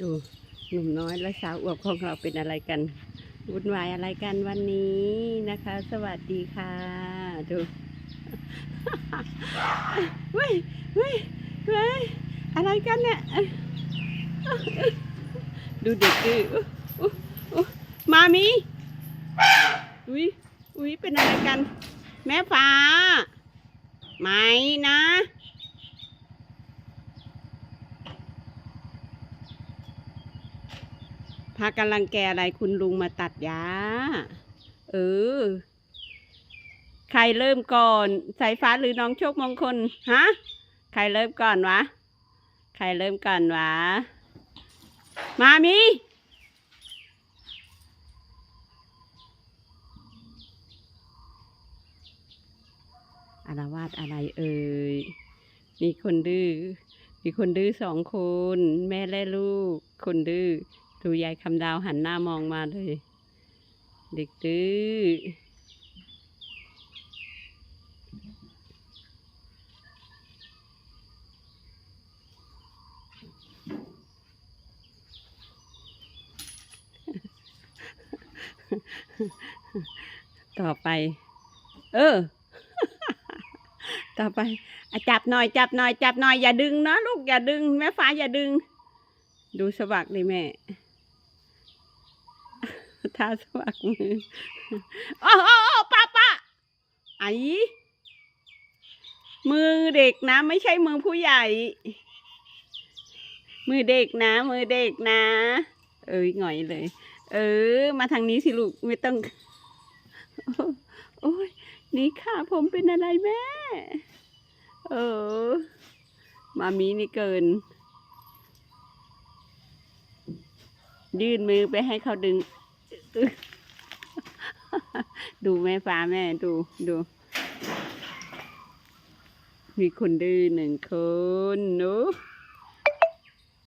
ดูหนุ่มน้อยและสาวอวบของเราเป็นอะไรกันวุ่นวายอะไรกันวันนี้นะคะ สวัสดีค่ะ ดูเว้ยเว้ยเว้ยอะไรกันเนี่ยดูเด็กดิอุ๊ยอุ๊ยอุ๊ยมามีอุ้ยอุ้ยเป็นอะไรกัน แม่ฟ้า ไม่นะ พากันรังแกอะไรคุณลุงมาตัดหญ้า เออ ใครเริ่มก่อน สายฟ้าหรือน้องโชคมงคล ฮะ ใครเริ่มก่อนวะ ใครเริ่มก่อนวะ มามีอารวาสอะไรเอ่ย มีคนดื้อ มีคนดื้อสองคน แม่และลูก คนดื้อ ดูยายคำดาวหันหน้ามองมาเลย เด็กดื้อต่อไป เออ ต่อไปอจับหน่อยจับหน่อยจับหน่อยอย่าดึงนะลูกอย่าดึง แม่ฟ้าอย่าดึง ดูสวักเลยแม่ ท่าสวักมือโอ้โอ้โอ้ป้าป้าไอมือเด็กนะ ไม่ใช่มือผู้ใหญ่ มือเด็กนะ มือเด็กนะ เอ้ยหงอยเลย เออ มาทางนี้สิลูกไม่ต้อง โอ้ยนี่ค่ะผมเป็นอะไรแม่ เออ มามีนี่เกิน ยื่นมือไปให้เขาดึง ดูแม่ฟ้าแม่ดูดู มีคนดื้อหนึ่งคนเนอะ